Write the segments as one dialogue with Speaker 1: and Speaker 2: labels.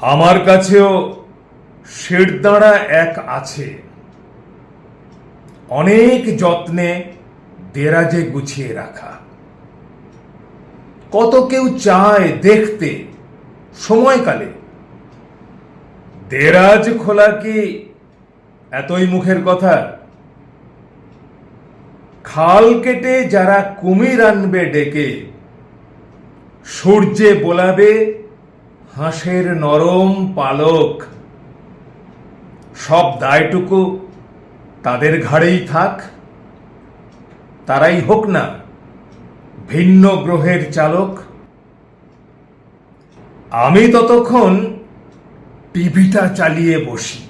Speaker 1: আমার কাছেও শিরদাঁড়া এক আছে। অনেক যত্নে দেরাজে গুছিয়ে রাখা। কত কেউ চায় দেখতে সময়কালে। দেরাজ খোলা কি এতই মুখের কথা? খাল কেটে যারা কুমির আনবে ডেকে, সূর্যে বোলাবে হাঁসের নরম পালক। সব দায়টুকু তাদের ঘাড়েই থাক, তারাই হোক না ভিন্ন গ্রহের চালক। আমি ততক্ষণ টিভিটা চালিয়ে বসি।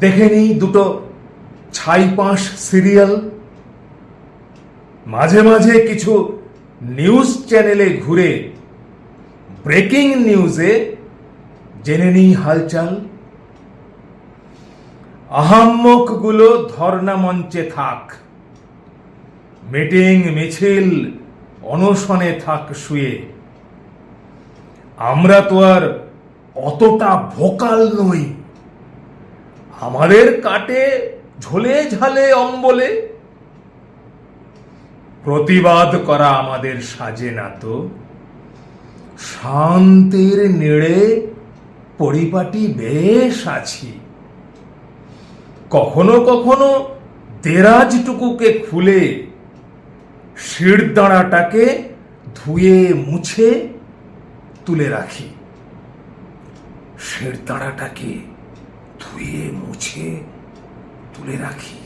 Speaker 1: দেখে নিই দুটো ছাই পাঁশ সিরিয়াল। মাঝে মাঝে কিছু নিউজ চ্যানেলে ঘুরে ব্রেকিং নিউজে জেনে নিই হালচাল। আহাম্মকগুলো ধর্ণা মঞ্চে থাক। মিটিং, মিছিল, অনশনে থাক শুয়ে। আমরা তো আর অতটা ভোকাল নই। আমাদের কাটে ঝোলে ঝালে অম্বলে। প্রতিবাদ করা আমাদের সাজে না তো। শান্তির নেড়ে পরিপাটি বেশ আছি। কখনো কখনো দেরাজটুকুকে খুলে শিরদাঁড়াটাকে ধুয়ে মুছে তুলে রাখি। শিরদাঁড়াটাকে ধুয়ে মুছে তুলে রাখি।